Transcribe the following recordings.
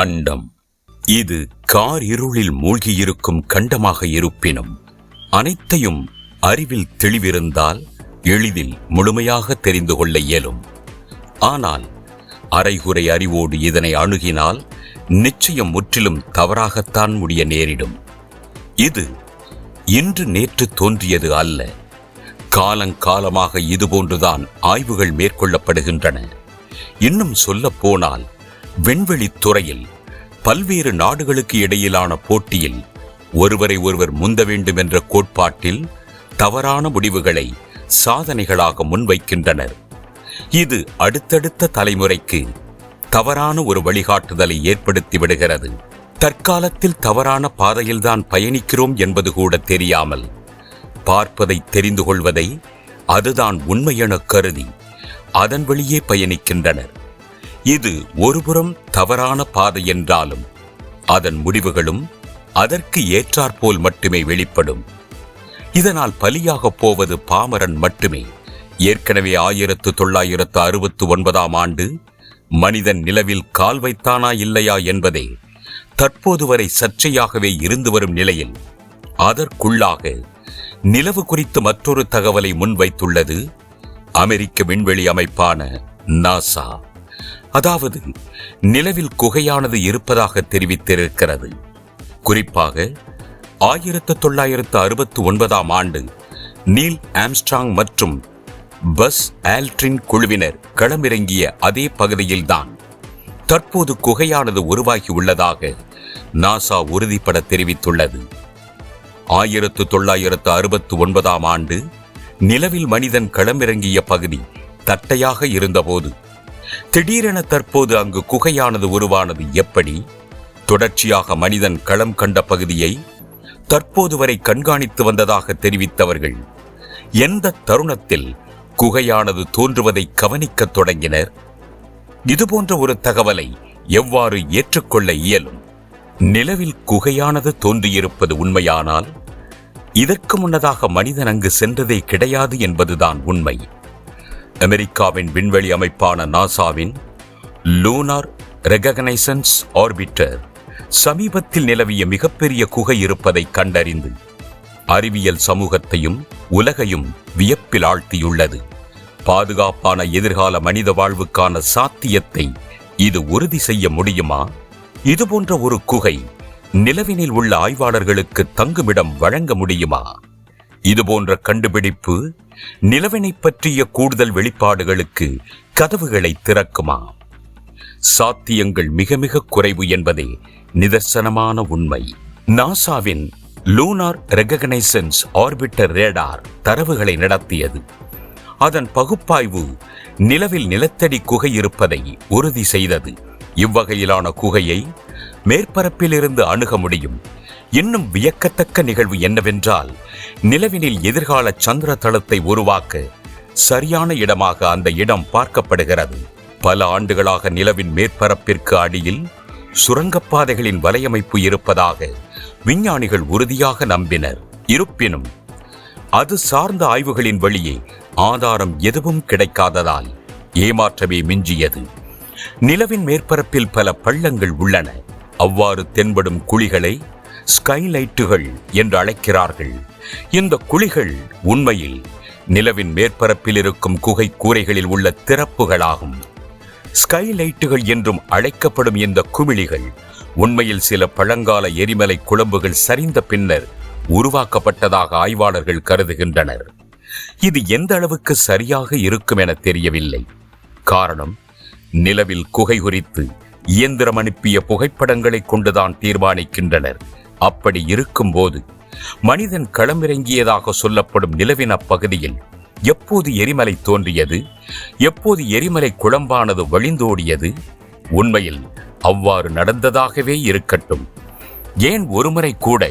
அண்டம். இது கார் இருளில் மூழ்கியிருக்கும் கண்டமாக இருப்பினும் அனைத்தையும் அறிவில் தெளிவிருந்தால் எளிதில் முழுமையாக தெரிந்து கொள்ள இயலும். ஆனால் அரைகுறை அறிவோடு இதனை அணுகினால் நிச்சயம் முற்றிலும் தவறாகத்தான் முடிய நேரிடும். இது இன்று நேற்று தோன்றியது அல்ல. காலங்காலமாக இதுபோன்றுதான் ஆய்வுகள் மேற்கொள்ளப்படுகின்றன. இன்னும் சொல்லப் போனால் விண்வெளித் துறையில் பல்வேறு நாடுகளுக்கு இடையிலான போட்டியில் ஒருவரை ஒருவர் முந்த வேண்டும் என்ற கோட்பாட்டில் தவறான முடிவுகளை சாதனைகளாக முன்வைக்கின்றனர். இது அடுத்தடுத்த தலைமுறைக்கு தவறான ஒரு வழிகாட்டுதலை ஏற்படுத்தி விடுகிறது. தற்காலத்தில் தவறான பாதையில்தான் பயணிக்கிறோம் என்பது கூட தெரியாமல் பார்ப்பதை தெரிந்து கொள்வதை அதுதான் உண்மையென கருதி அதன் வழியே பயணிக்கின்றனர். இது ஒருபுறம் தவறான பாதை என்றாலும் அதன் முடிவுகளும் அதற்கு ஏற்றாற்போல் மட்டுமே வெளிப்படும். இதனால் பலியாகப் போவது பாமரன் மட்டுமே. ஏற்கனவே ஆயிரத்து தொள்ளாயிரத்து அறுபத்து ஒன்பதாம் ஆண்டு மனிதன் நிலவில் கால் வைத்தானா இல்லையா என்பதே தற்போது வரை சர்ச்சையாகவே இருந்து வரும் நிலையில் அதற்குள்ளாக நிலவு குறித்து மற்றொரு தகவலை முன்வைத்துள்ளது அமெரிக்க விண்வெளி அமைப்பான நாசா. அதாவது நிலவில் குகையானது இருப்பதாக தெரிவித்திருக்கிறது. குறிப்பாக ஆயிரத்து தொள்ளாயிரத்து அறுபத்து ஒன்பதாம் ஆண்டு நீல் ஆம்ஸ்ட்ராங் மற்றும் பஸ் ஆல்ட்ரின் குழுவினர் களமிறங்கிய அதே பகுதியில்தான் தற்போது குகையானது உருவாகி உள்ளதாக நாசா உறுதிப்பட தெரிவித்துள்ளது. ஆயிரத்து தொள்ளாயிரத்து அறுபத்து ஒன்பதாம் ஆண்டு நிலவில் மனிதன் களமிறங்கிய பகுதி தட்டையாக இருந்தபோது திடீரென தற்போது அங்கு குகையானது உருவானது எப்படி? தொடர்ச்சியாக மனிதன் களம் கண்ட பகுதியை தற்போது வரை கண்காணித்து வந்ததாக தெரிவித்தவர்கள் எந்த தருணத்தில் குகையானது தோன்றுவதை கவனிக்கத் தொடங்கினர்? இதுபோன்ற ஒரு தகவலை எவ்வாறு ஏற்றுக்கொள்ள இயலும்? நிலவில் குகையானது தோன்றியிருப்பது உண்மையானால் இதற்கு முன்னதாக மனிதன் அங்கு சென்றதே கிடையாது என்பதுதான் உண்மை. அமெரிக்காவின் விண்வெளி அமைப்பான நாசாவின் லூனார் ரெகக்னைசன்ஸ் ஆர்பிட்டர் சமீபத்தில் நிலவிய மிகப்பெரிய குகை இருப்பதை கண்டறிந்து அறிவியல் சமூகத்தையும் உலகையும் வியப்பில் ஆழ்த்தியுள்ளது. பாதுகாப்பான எதிர்கால மனித வாழ்வுக்கான சாத்தியத்தை இது உறுதி செய்ய முடியுமா? இதுபோன்ற ஒரு குகை நிலவினில் உள்ள ஆய்வாளர்களுக்கு தங்குமிடம் வழங்க முடியுமா? இதுபோன்ற கண்டுபிடிப்பு நிலவினை பற்றிய கூடுதல் வெளிப்பாடுகளுக்கு கதவுகளை திறக்குமா? சாத்தியங்கள் மிக மிக குறைவு என்பதே நிதர்சனமான உண்மை. நாசாவின் லூனார் ரெகக்னைசன்ஸ் ஆர்பிட்டர் ரேடார் தரவுகளை நடத்தியது. அதன் பகுப்பாய்வு நிலவில் நிலத்தடி குகை இருப்பதை உறுதி செய்தது. இவ்வகையிலான குகையை மேற்பரப்பிலிருந்து அணுக முடியும். இன்னும் வியக்கத்தக்க நிகழ்வு என்னவென்றால் நிலவினில் எதிர்கால சந்திர தளத்தை உருவாக்க சரியான இடமாக அந்த இடம் பார்க்கப்படுகிறது. பல ஆண்டுகளாக நிலவின் மேற்பரப்பிற்கு அடியில் சுரங்கப்பாதைகளின் வலையமைப்பு இருப்பதாக விஞ்ஞானிகள் உறுதியாக நம்பினர். இருப்பினும் அது சார்ந்த ஆய்வுகளின் வழியே ஆதாரம் எதுவும் கிடைக்காததால் ஏமாற்றமே மிஞ்சியது. நிலவின் மேற்பரப்பில் பல பள்ளங்கள் உள்ளன. அவ்வாறு தென்படும் குழிகளை ஸ்கைலைட்டுகள் என்று அழைக்கிறார்கள். இந்த குழிகள் உண்மையில் நிலவின் மேற்பரப்பில் இருக்கும் குகை கூரைகளில் உள்ள திறப்புகளாகும். ஸ்கைலைட்டுகள் என்றும் அழைக்கப்படும் இந்த குமிழிகள் உண்மையில் சில பழங்கால எரிமலை குழம்புகள் சரிந்த பின்னர் உருவாக்கப்பட்டதாக ஆய்வாளர்கள் கருதுகின்றனர். இது எந்த அளவுக்கு சரியாக இருக்கும் என தெரியவில்லை. காரணம் நிலவில் குகை குறித்து இயந்திரம் அனுப்பிய புகைப்படங்களை கொண்டுதான் தீர்மானிக்கின்றனர். அப்படி இருக்கும்போது மனிதன் களமிறங்கியதாக சொல்லப்படும் நிலவின் அப்பகுதியில் எப்போது எரிமலை தோன்றியது? எப்போது எரிமலை குழம்பானது வழிந்தோடியது? உண்மையில் அவ்வாறு நடந்ததாகவே இருக்கட்டும். ஏன் ஒருமுறை கூட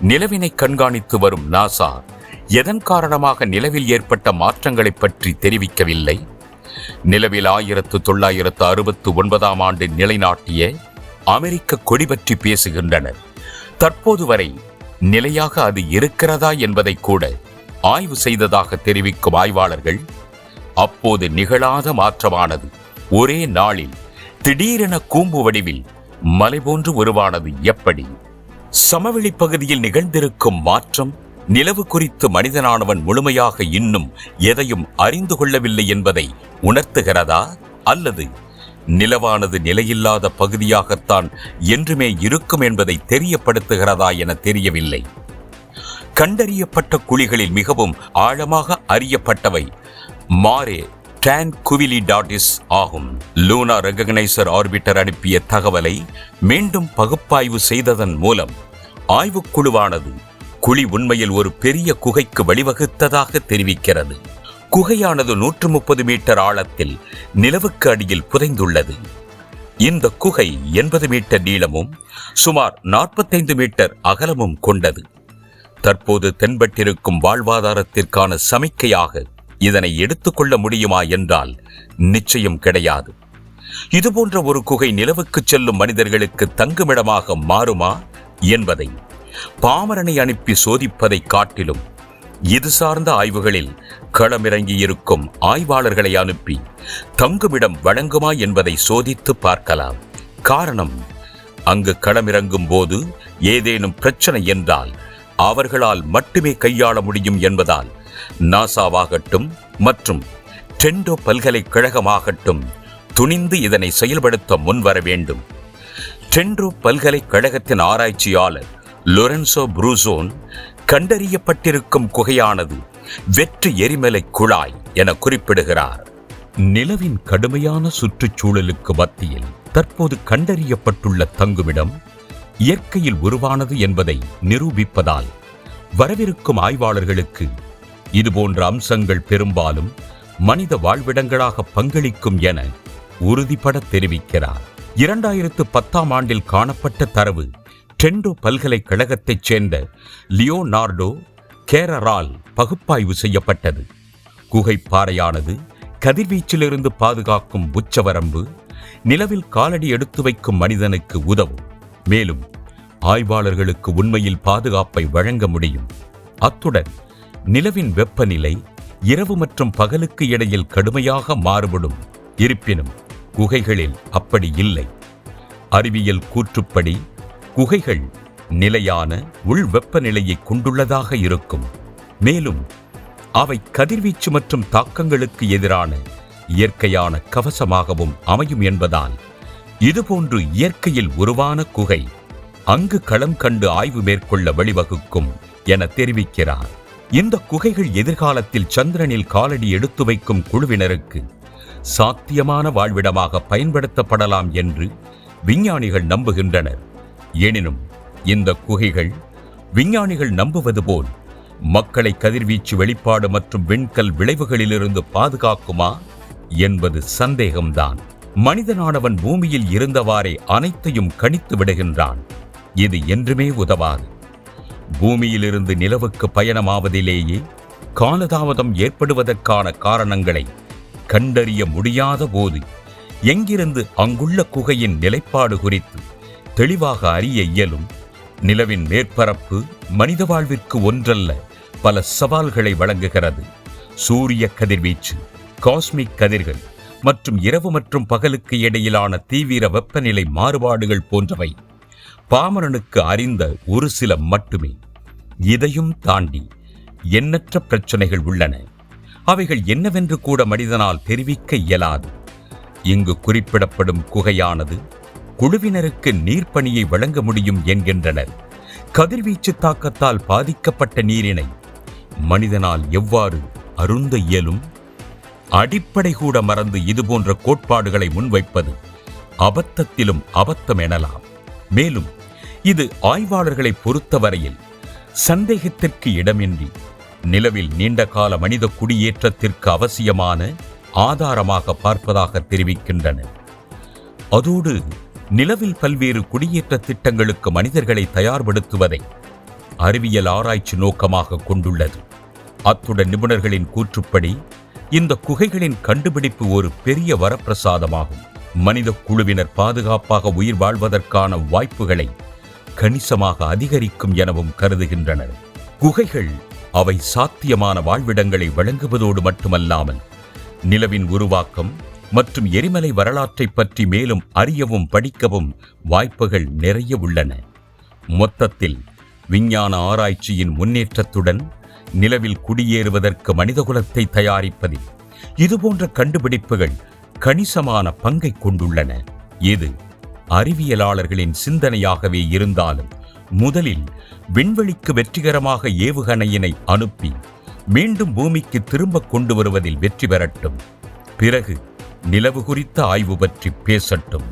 நிலவினை கண்காணித்து வரும் நாசா எதன் காரணமாக நிலவில் ஏற்பட்ட மாற்றங்களைப் பற்றி தெரிவிக்கவில்லை? நிலவில் ஆயிரத்து தொள்ளாயிரத்து அறுபத்து ஒன்பதாம் ஆண்டு நிலைநாட்டிய அமெரிக்க கொடி பற்றி பேசுகின்றனர். தற்போது வரை நிலையாக அது இருக்கிறதா என்பதை கூட ஆய்வு செய்ததாக தெரிவிக்கும் ஆய்வாளர்கள் அப்போது நிகழாத மாற்றமானது. ஒரே நாளில் திடீரென கூம்பு வடிவில் மலை போன்று உருவானது எப்படி? சமவெளி பகுதியில் நிகழ்ந்திருக்கும் மாற்றம் நிலவு குறித்து மனிதனானவன் முழுமையாக இன்னும் எதையும் அறிந்து கொள்ளவில்லை என்பதை உணர்த்துகிறதா அல்லது நிலவானது நிலையில்லாத பகுதியாகத்தான் என்றுமே இருக்கும் என்பதை தெரியப்படுத்துகிறதா என தெரியவில்லை. கண்டறியப்பட்ட குழிகளில் மிகவும் ஆழமாக அறியப்பட்டவை மாரே டான் குவிலிடாட்டிஸ் ஆகும். லூனா ரெகனைசர் ஆர்பிட்டர் அனுப்பிய தகவலை மீண்டும் பகுப்பாய்வு செய்ததன் மூலம் ஆய்வுக்குழுவானது குழி உண்மையில் ஒரு பெரிய குகைக்கு வழிவகுத்ததாக தெரிவிக்கிறது. குகையானது நூற்று முப்பது மீட்டர் ஆழத்தில் நிலவுக்கு அடியில் புதைந்துள்ளது. இந்த குகை எண்பது மீட்டர் நீளமும் சுமார் நாற்பத்தைந்து மீட்டர் அகலமும் கொண்டது. தற்போது தென்பட்டிருக்கும் வாழ்வாதாரத்திற்கான சமிக்கையாக இதனை எடுத்துக்கொள்ள முடியுமா என்றால் நிச்சயம் கிடையாது. இதுபோன்ற ஒரு குகை நிலவுக்கு செல்லும் மனிதர்களுக்கு தங்குமிடமாக மாறுமா என்பதை பாமரனை அனுப்பி சோதிப்பதை காட்டிலும் இது சார்ந்த ஆய்வுகளில் களமிறங்கியிருக்கும் ஆய்வாளர்களை அனுப்பி தங்குமிடம் வழங்குமா என்பதை சோதித்து பார்க்கலாம். காரணம் அங்கு களமிறங்கும் போது ஏதேனும் பிரச்சனை என்றால் அவர்களால் மட்டுமே கையாள முடியும் என்பதால் நாசாவாகட்டும் மற்றும் டென்டோ பல்கலைக்கழகமாகட்டும் துணிந்து இதனை செயல்படுத்த முன்வர வேண்டும். டென்டோ பல்கலைக்கழகத்தின் ஆராய்ச்சியாளர் லொரென்சோ புரூசோன் கண்டறியப்பட்டிருக்கும் குகையானது வெற்று எரிமலை குழாய் என குறிப்பிடுகிறார். நிலவின் கடுமையான சுற்றுச்சூழலுக்கு மத்தியில் தற்போது கண்டறியப்பட்டுள்ள தங்குமிடம் இயற்கையில் உருவானது என்பதை நிரூபிப்பதால் வரவிருக்கும் ஆய்வாளர்களுக்கு இதுபோன்ற அம்சங்கள் பெரும்பாலும் மனித வாழ்விடங்களாக பங்களிக்கும் என உறுதிபட தெரிவிக்கிறார். இரண்டாயிரத்து பத்தாம் ஆண்டில் காணப்பட்ட தரவு டெண்டோ பல்கலைக்கழகத்தைச் சேர்ந்த லியோனார்டோ கேரரால் பகுப்பாய்வு செய்யப்பட்டது. குகைப்பாறையானது கதிர்வீச்சிலிருந்து பாதுகாக்கும் உச்சவரம்பு நிலவில் காலடி எடுத்து வைக்கும் மனிதனுக்கு உதவும். மேலும் ஆய்வாளர்களுக்கு உண்மையில் பாதுகாப்பை வழங்க முடியும். அத்துடன் நிலவின் வெப்பநிலை இரவு மற்றும் பகலுக்கு இடையில் கடுமையாக மாறுபடும். இருப்பினும் குகைகளில் அப்படி இல்லை. அறிவியல் கூற்றுப்படி குகைகள் நிலையான உள் வெப்பநிலையை கொண்டுள்ளதாக இருக்கும். மேலும் அவை கதிர்வீச்சு மற்றும் தாக்கங்களுக்கு எதிரான இயற்கையான கவசமாகவும் அமையும் என்பதால் இதுபோன்று இயற்கையில் உருவான குகை அங்கு களம் கண்டு ஆய்வு மேற்கொள்ள வழிவகுக்கும் என தெரிவிக்கிறார். இந்த குகைகள் எதிர்காலத்தில் சந்திரனில் காலடி எடுத்து வைக்கும் குழுவினருக்கு சாத்தியமான வாழ்விடமாக பயன்படுத்தப்படலாம் என்று விஞ்ஞானிகள் நம்புகின்றனர். எனினும் இந்த குகைகள் விஞ்ஞானிகள் நம்புவது போல் மக்களை கதிர்வீச்சு வெளிப்பாடு மற்றும் விண்கல் விளைவுகளிலிருந்து பாதுகாக்குமா என்பது சந்தேகம்தான். மனிதனானவன் பூமியில் இருந்தவாறே அனைத்தையும் கணித்து விடுகின்றான். இது என்றுமே உதவாது. பூமியிலிருந்து நிலவுக்கு பயணமாவதிலேயே காலதாமதம் ஏற்படுவதற்கான காரணங்களை கண்டறிய முடியாத போது எங்கிருந்து அங்குள்ள குகையின் நிலைப்பாடு குறித்து தெளிவாக அறிய இயலும். நிலவின் மேற்பரப்பு மனித வாழ்விற்கு ஒன்றல்ல. பல சவால்களை வழங்குகிறது. சூரிய கதிர்வீச்சு காஸ்மிக் கதிர்கள் மற்றும் இரவு மற்றும் பகலுக்கு இடையிலான தீவிர வெப்பநிலை மாறுபாடுகள் போன்றவை பாமரனுக்கு அறிந்த ஒரு சில மட்டுமே. இதையும் தாண்டி எண்ணற்ற பிரச்சனைகள் உள்ளன. அவைகள் என்னவென்று கூட மனிதனால் தெரிவிக்க இயலாது. இங்கு குறிப்பிடப்படும் குகையானது குழுவினருக்கு நீர்ப்பணியை வழங்க முடியும் என்கின்றனர். கதிர்வீச்சு தாக்கத்தால் பாதிக்கப்பட்ட நீரினை மனிதனால் எவ்வாறு அருந்த இயலும்? அடிப்படை கூட மறந்து இதுபோன்ற கோட்பாடுகளை முன்வைப்பது அபத்தத்திலும் அபத்தம் எனலாம். மேலும் இது ஆய்வாளர்களை பொறுத்தவரையில் சந்தேகத்திற்கு இடமின்றி நிலவில் நீண்டகால மனித குடியேற்றத்திற்கு அவசியமான ஆதாரமாக பார்ப்பதாக தெரிவிக்கின்றன. அதோடு நிலவில் பல்வேறு குடியேற்ற திட்டங்களுக்கு மனிதர்களை தயார்படுத்துவதை அறிவியல் ஆராய்ச்சி நோக்கமாக கொண்டுள்ளது. அத்துடன் நிபுணர்களின் கூற்றுப்படி இந்த குகைகளின் கண்டுபிடிப்பு ஒரு பெரிய வரப்பிரசாதமாகும். மனித குழுவினர் பாதுகாப்பாக உயிர் வாழ்வதற்கான வாய்ப்புகளை கணிசமாக அதிகரிக்கும் எனவும் கருதுகின்றனர். குகைகள் அவை சாத்தியமான வாழ்விடங்களை வழங்குவதோடு மட்டுமல்லாமல் நிலவின் உருவாக்கம் மற்றும் எரிமலை வரலாற்றை பற்றி மேலும் அறியவும் படிக்கவும் வாய்ப்புகள் நிறைய உள்ளன. மொத்தத்தில் விஞ்ஞான ஆராய்ச்சியின் முன்னேற்றத்துடன் நிலவில் குடியேறுவதற்கு மனிதகுலத்தை தயாரிப்பதில் இதுபோன்ற கண்டுபிடிப்புகள் கணிசமான பங்கை கொண்டுள்ளன. இது அறிவியலாளர்களின் சிந்தனையாகவே இருந்தாலும் முதலில் விண்வெளிக்கு வெற்றிகரமாக ஏவுகணையினை அனுப்பி மீண்டும் பூமிக்கு திரும்ப கொண்டு வருவதில் வெற்றி பெறட்டும். பிறகு நிலவு குறித்த ஆய்வு பற்றி பேசட்டும்.